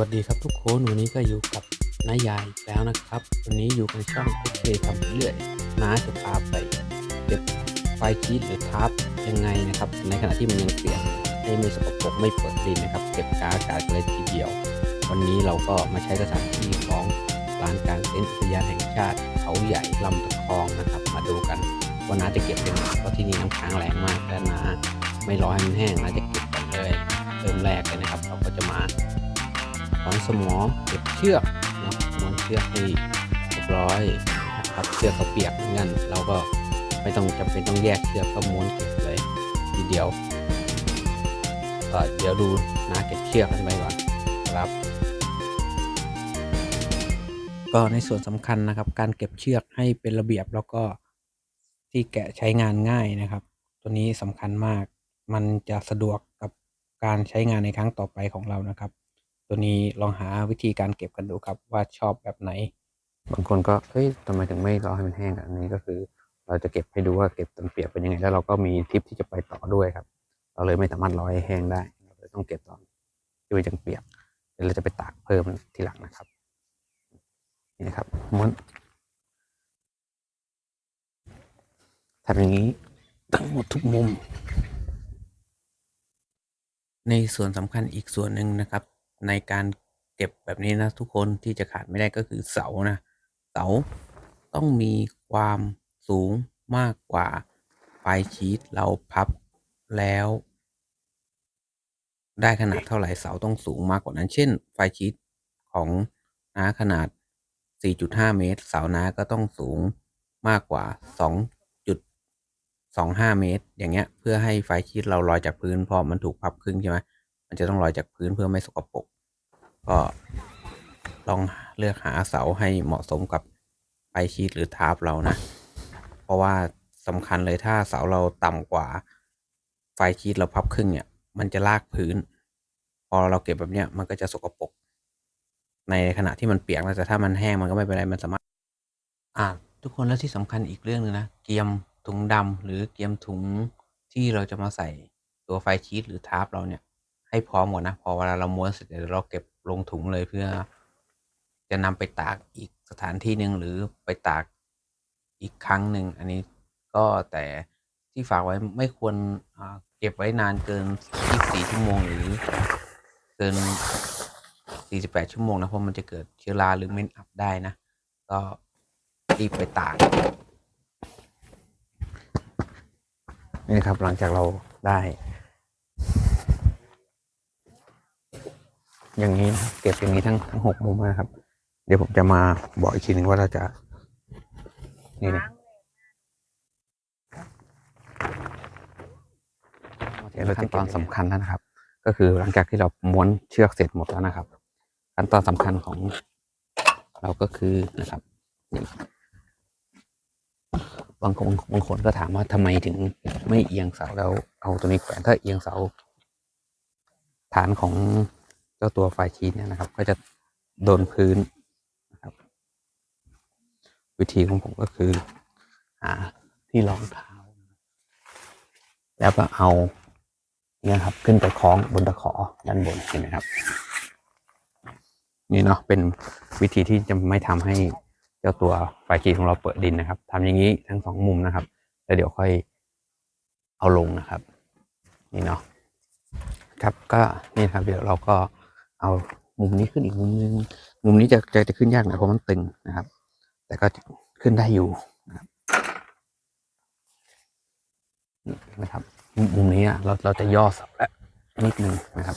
วัสดีครับทุกคนวันนี้ก็อยู่กับน้ายายแล้วนะครับ วันนี้อยู่ในช่องโอเคทำไปเรื่อยน้าจะพาไปเก็บไฟชีตหรือทาร์ปยังไงนะครับ ในขณะที่มันยังเปียกให้ไม่สกปรกไม่เปิดดินนะครับ เก็บกาอากาศเลยทีเดียว วันนี้เราก็มาใช้สถานที่ของลานกลางเต็นท์อุทยานแห่งชาติ เขาใหญ่ลำตะคองนะครับ มาดูกันว่าน้าจะเก็บยังไงเพราะที่นี่น้ำค้างแรงมากและน้าไม่รอให้มันแห้งน้าจะเก็บก่อนเลยเริ่มแรกเลยนะครับ เราก็จะมา ถอนสมอเก็บเชือกเนาะม้วนเชือกให้เรียบร้อยนะครับเชือกเขาเปียกเหมือนเราก็ไม่ต้องจำเป็นต้องแยกเชือกก็ม้วนเก็บเลยทีเดียวก็เดี๋ยวดูนะเก็บเชือกกันไปก่อนครับ ก็ในส่วนสำคัญนะครับ การเก็บเชือกให้เป็นระเบียบแล้วก็ที่แกะใช้งานง่ายนะครับ ตัวนี้สำคัญมากมันจะสะดวกกับการใช้งานในครั้งต่อไปของเรานะครับ ตัวนี้ลองหาวิธีการเก็บกันดูครับว่าชอบแบบไหน บางคนก็เฮ้ยทำไมถึงไม่รอให้มันแห้งอันนี้ก็คือ เราจะเก็บให้ดูว่าเก็บตอนเปียกเป็นยังไง แล้วเราก็มีทิปที่จะไปต่อด้วยครับ เราเลยไม่สามารถรอให้แห้งได้เราเลยต้องเก็บตอนที่มันยังเปียกเดี๋ยวเราจะไปตากเพิ่มทีหลังนะครับนี่นะครับม้วนทำอย่างนี้ทั้งหมดทุกมุม ในส่วนสำคัญอีกส่วนหนึ่งนะครับ ในการเก็บแบบนี้นะทุกคนที่จะขาดไม่ได้ก็คือเสานะ เสาต้องมีความสูงมากกว่าไฟชีตเราพับแล้ว ได้ขนาดเท่าไหร่เสาต้องสูงมากกว่านั้น เช่นไฟชีตของน้าขนาด 4.5 เมตร เสาน้าก็ต้องสูงมากกว่า 2.25 เมตร อย่างเงี้ย เพื่อให้ไฟชีตเราลอยจากพื้นพอมันถูกพับครึ่งใช่ไหมมันจะต้องลอยจากพื้นเพื่อไม่สกปรก ก็ลองเลือกหาเสาให้เหมาะสมกับไฟชีตหรือทาร์ปเรานะ เพราะว่าสำคัญเลยถ้าเสาเราต่ำกว่าไฟชีตเราพับครึ่งเนี่ย มันจะลากพื้น พอเราเก็บแบบเนี้ยมันก็จะสกปรกในขณะที่มันเปียกนะแต่ถ้ามันแห้งมันก็ไม่เป็นไรมันสามารถ อ่าทุกคนแล้วที่สำคัญอีกเรื่องหนึงนะเกียมถุงดำหรือเกียมถุงที่เราจะมาใส่ตัวไฟชีตหรือทาร์ปเราเนี่ย ให้พร้อมก่อนนะพอเวลาเราม้วนเสร็จเดี๋ยวเราเก็บ ลงถุงเลยเพื่อจะนำไปตากอีกสถานที่หนึ่งหรือไปตากอีกครั้งหนึ่งอันนี้ก็แต่ที่ฝากไว้ไม่ควรเก็บไว้นานเกิน 24 ชั่วโมงหรือเกิน 48 ชั่วโมงนะเพราะมันจะเกิดเชื้อราหรือเม็นอับได้นะ ก็รีบไปตากนี่นะครับหลังจากเราได้ อย่างนี้นะเก็บอย่างนี้ทั้งทั้งหกมุมนะครับ เดี๋ยวผมจะมาบอกอีกทีหนึ่งว่าเราจะ นี่นะเราขั้นตอนสำคัญแล้วนะครับ ก็คือหลังจากที่เราม้วนเชือกเสร็จหมดแล้วนะครับ ขั้นตอนสำคัญของเราก็คือนะครับนี่บางคนบางคนก็ถามว่าทำไมถึงไม่เอียงเสาแล้วเอาตัวนี้แขวนถ้าเอียงเสาฐานของ เจ้าตัวไฟชีตเนี่ยนะครับ ก็จะโดนพื้นนะครับ วิธีของผมก็คือหาที่รองเท้า แล้วก็เอาเนี่ยครับ ขึ้นไปคล้องบนตะขอด้านบนเห็นไหมครับ นี่เนาะเป็นวิธีที่จะไม่ทำให้เจ้าตัวไฟชีตของเราเปิดดินนะครับทำอย่างนี้ทั้งสองมุมนะครับแล้วเดี๋ยวค่อยเอาลงนะครับ นี่เนาะครับก็นี่ครับเดี๋ยวเราก็ เอามุมนี้ขึ้นอีกมุมนึง มุมนี้จะจะจะขึ้นยากหน่อยเพราะมันตึงนะครับ แต่ก็ขึ้นได้อยู่นะครับนี่นะครับ มุมนี้อะเราเราจะย่อเสาแล้วนิดนึงนะครับ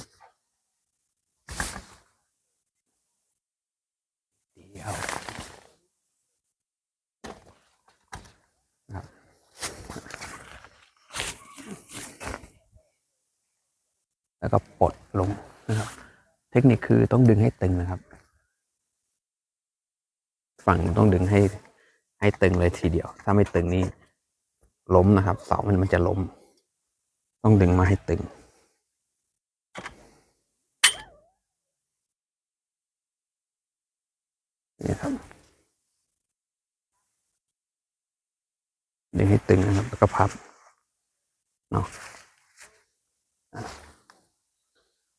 เดี๋ยวนะครับแล้วก็ปลดลง ทคนิคคือต้องดึงให้ตึงนะครับ ฝั่งต้องดึงให้ให้ตึงเลยทีเดียว ถ้าไม่ตึงนี่ล้มนะครับ เสามันมันจะล้ม ต้องดึงมาให้ตึง นี่ครับ ดึงให้ตึงนะครับ แล้วก็พับ เนาะ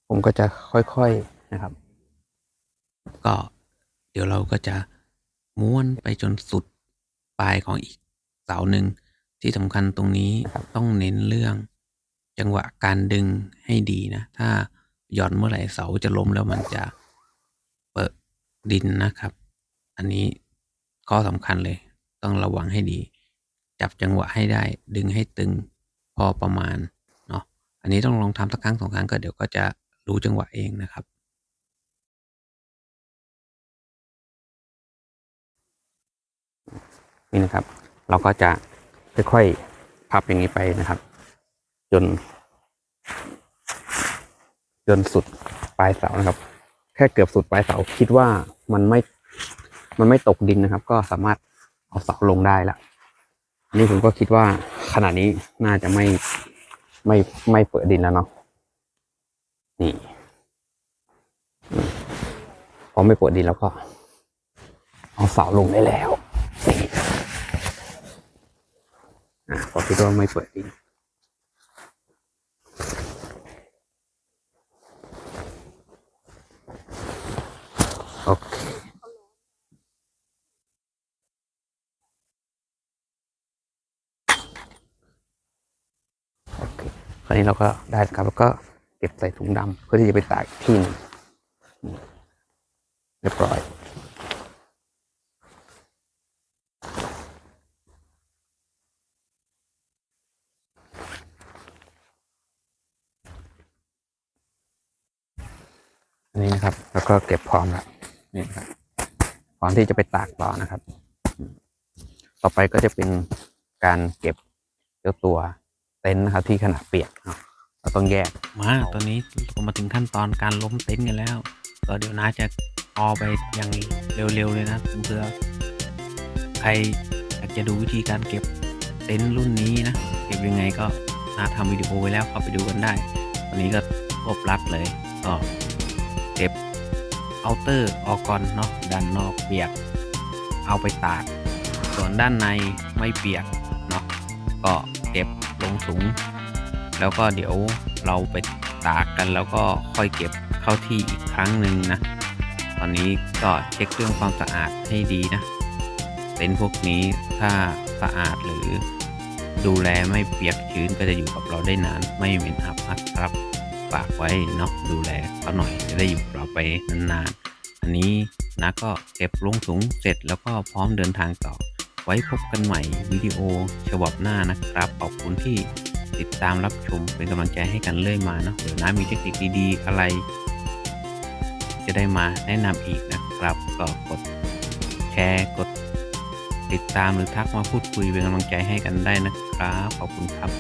ผมก็จะค่อยๆนะครับ ก็เดี๋ยวเราก็จะม้วนไปจนสุดปลายของอีกเสาหนึ่งที่สำคัญตรงนี้ต้องเน้นเรื่อง จังหวะการดึงให้ดีนะ ถ้าหย่อนเมื่อไหร่เสาจะล้มแล้วมันจะเปิดดินนะครับ อันนี้ข้อสำคัญเลย ต้องระวังให้ดี จับจังหวะให้ได้ ดึงให้ตึงพอประมาณเนาะอันนี้ต้องลองทำสักครั้งสองครั้งก็เดี๋ยวก็จะ รู้จังหวะเองนะครับนี่นะครับ เราก็จะค่อยๆพับอย่างนี้ไปนะครับ จน จนสุดปลายเสานะครับ แค่เกือบสุดปลายเสาคิดว่ามันไม่ มันไม่ตกดินนะครับ ก็สามารถเอาเสาลงได้แล้วนนี้ผมก็คิดว่าขณะนี้น่าจะไม่ไม่ไม่เปิดดินแล้วเนาะ นี่พอไม่ปิดดินแล้วก็ เอาเสาลงได้แล้วนี่อะพอคิดว่าไม่ปิดดินโอเคโอเคคราวนี้เราก็ได้แล้วครับแล้วก็ เก็บใส่ถุงดำเพื่อที่จะไปตากที่นึงเรียบร้อยอันนี้นะครับ แล้วก็เก็บพร้อมแล้วนี่ครับพร้อมที่จะไปตากต่อนะครับ ต่อไปก็จะเป็นการเก็บเจ้าตัวเต็นท์นะครับที่ขนาดเปียกเนาะ เราต้องแยก มาตอนนี้เรามาถึงขั้นตอนการล้มเต็นท์กันแล้ว ก็เดี๋ยวน้าจะออไปอย่างเร็วๆเลยนะเพื่อใครอยากจะดูวิธีการเก็บเต็นท์รุ่นนี้นะ เก็บยังไงก็น้าทำวิดีโอไว้แล้วเข้าไปดูกันได้ วันนี้ก็รวบรัดเลยก็เก็บเอาเตอร์ออกก่อนเนาะด้านนอกเปียก เอาไปตากส่วนด้านในไม่เปียกเนาะก็เก็บลงถุง แล้วก็เดี๋ยวเราไปตากกันแล้วก็ค่อยเก็บเข้าที่อีกครั้งหนึ่งนะ ตอนนี้ก็เช็คเรื่องความสะอาดให้ดีนะเต็นท์พวกนี้ถ้าสะอาดหรือ ดูแลไม่เปียกชื้นก็จะอยู่กับเราได้นานไม่เหม็นอับนะครับฝากไว้เนาะดูแลเขาหน่อยจะได้อยู่กับเราไปนานๆอันนี้นะก็เก็บลงถุงเสร็จแล้วก็พร้อมเดินทางต่อ ไว้พบกันใหม่วิดีโอฉบับหน้านะครับขอบคุณที่ ติดตามรับชมเป็นกำลังใจให้กันเรื่อยมาเนาะเดี๋ยวนะมีเทคนิคดีๆ อะไร จะได้มาแนะนำอีกนะครับ ก็กดแชร์กดติดตามหรือทักมาพูดคุยเป็นกำลังใจให้กันได้นะครับ ขอบคุณครับ